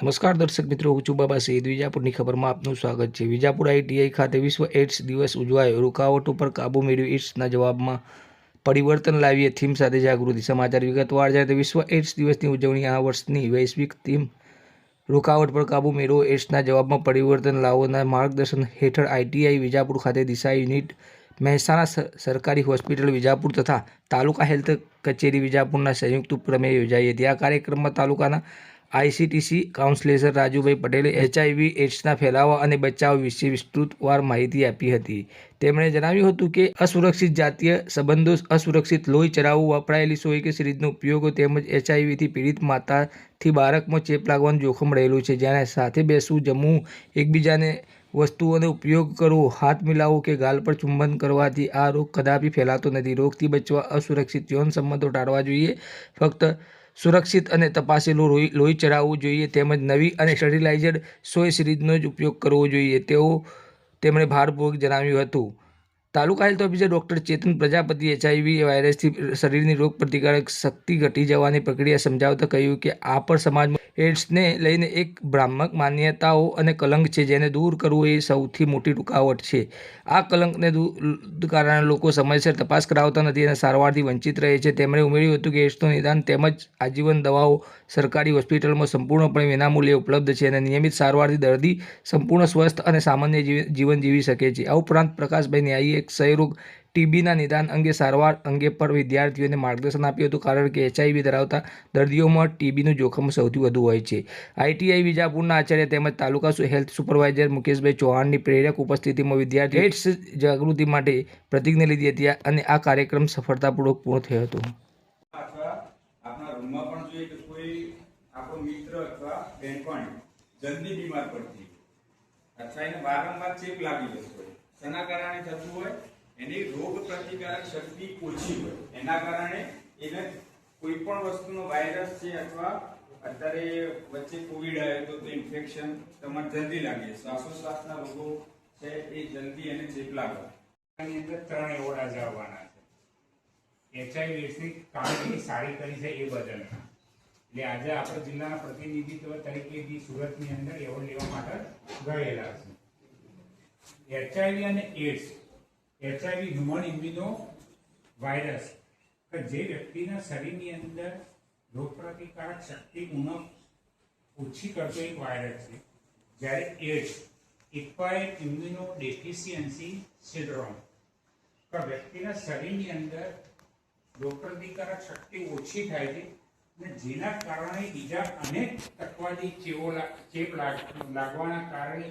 નમસ્કાર દર્શક મિત્રો, હું છું બાબા સઈદ વિજાપુરની ખબરમાં આપનું સ્વાગત છે. વિજાપુર આઈટીઆઈ ખાતે વિશ્વ એડ્સ દિવસ ઉજવાયો. રૂકાવટ પર કાબુ મેળવી એડ્સના જવાબમાં પરિવર્તન લાવીએ થીમ સાથે જાગૃતિ. સમાચાર વિગતવાર જાય તો વિશ્વ એડ્સ દિવસની ઉજવણી આ વર્ષની વૈશ્વિક થીમ, રૂકાવટ પર કાબુ મેળવો એડ્સના જવાબમાં પરિવર્તન લાવોના માર્ગદર્શન હેઠળ આઈટીઆઈ વિજાપુર ખાતે દિશા યુનિટ, મહેસાણા સરકારી હોસ્પિટલ વિજાપુર તથા તાલુકા હેલ્થ કચેરી વિજાપુરના સંયુક્ત ઉપક્રમે યોજાઈ હતી. આ કાર્યક્રમમાં તાલુકાના આઈસીટીસી કાઉન્સિલર રાજુભાઈ પટેલે એચઆઈવી એડ્સના ફેલાવા અને બચાવ વિશે વિસ્તૃતવાર માહિતી આપી હતી. તેમણે જણાવ્યું હતું કે, અસુરક્ષિત જાતીય સંબંધો, અસુરક્ષિત લોહી ચરાવવું વપરાયેલી સોય કે સિરીજનો ઉપયોગો તેમજ એચઆઈવીથી પીડિત માતાથી બાળકમાં ચેપ લાગવાનું જોખમ રહેલું છે. જેને સાથે બેસવું, જમવું, એકબીજાને વસ્તુઓનો ઉપયોગ કરવો, હાથ મિલાવવો કે ગાલ પર ચુંબન કરવાથી આ રોગ કદાપી ફેલાતો નથી. રોગથી બચવા અસુરક્ષિત યૌન સંબંધો ટાળવા જોઈએ. ફક્ત સુરક્ષિત અને તપાસેલું લોહી લોહી ચડાવવું જોઈએ, તેમજ નવી અને સ્ટરીલાઇઝડ સોય સિરીજનો જ ઉપયોગ કરવો જોઈએ, તેઓ તેમણે ભારપૂર્વક જણાવ્યું હતું. Taluka health officer doctor Chetan Prajapati HIV વાયરસથી શરીરની રોગ પ્રતિકારક શક્તિ ઘટી જવાની પ્રક્રિયા સમજાવતા કહ્યું કે આ પણ સમાજમાં એડ્સને લઈને એક ભ્રામક માન્યતાઓ અને કલંક છે જેને દૂર કરવું એ સૌથી મોટી રૂકાવટ છે. આ કલંકને દૂર કારણે લોકો સમયસર તપાસ કરાવતા નથી અને સારવારથી વંચિત રહે છે. તેમણે ઉમેર્યું હતું કે એડ્સનું નિદાન તેમજ આજીવન દવાઓ સરકારી હોસ્પિટલમાં સંપૂર્ણપણે વિનામૂલ્યે ઉપલબ્ધ છે અને નિયમિત સારવારથી દર્દી સંપૂર્ણ સ્વસ્થ અને સામાન્ય જીવ- જીવન જીવી શકે છે. આ ઉપરાંત પ્રકાશભાઈ ન્યાયી એક ક્ષયરોગ ટીબીના નિદાન અંગે સારવાર અંગે પર વિદ્યાર્થીઓને માર્ગદર્શન આપ્યું હતું કારણ કે એચઆઈવી ધરાવતા દર્દીઓમાં ટીબીનું જોખમ સૌથી વધુ હોય છે. આઈટીઆઈ વિજાપુરના આચાર્ય તેમજ તાલુકા હેલ્થ સુપરવાઇઝર મુકેશભાઈ ચૌહાણની પ્રેરક ઉપસ્થિતિમાં વિદ્યાર્થી એડ્સ જાગૃતિ માટે પ્રતિજ્ઞા લીધી હતી અને આ કાર્યક્રમ સફળતાપૂર્વક પૂર્ણ થયો હતો. અથવા એને વારંવાર ચેપ લાગી જતો હોય તેના કારણે થતું હોય? એની રોગ પ્રતિકારક શક્તિ ઓછી હોય. એના કારણે એને કોઈ પણ વસ્તુનો વાયરસ છે અથવા અત્યારે વચ્ચે કોવિડ આવ્યો તો ઇન્ફેક્શન તમારે જલ્દી લાગે. શ્વાસોશ્વાસના રોગો છે એ જલ્દી એને ચેપ લાગે એની અંદર ત્રણ એવોર્ડ આજે છે. એચઆઈવી એડ્સની કામગીરી સારી કરી છે એ બદલના. એટલે આજે આપણા જિલ્લાના પ્રતિનિધિત્વ તરીકે બી સુરતની અંદર એવોર્ડ લેવા માટે ગયેલા છે એચઆઈવી અને AIDS HIV human immuno virus કે જે વ્યક્તિના શરીરની અંદર રોગપ્રતિકારક શક્તિ ઉણપ ઓછી કરતો એક વાયરસ છે. જ્યારે AIDS acquired immuno deficiency syndrome કે વ્યક્તિના શરીરની અંદર રોગપ્રતિકારક શક્તિ ઓછી થાય છે અને જેના કારણે બીજા અનેક તકવાદી ચેવો ચેપ લાગ- લાગવાના કારણે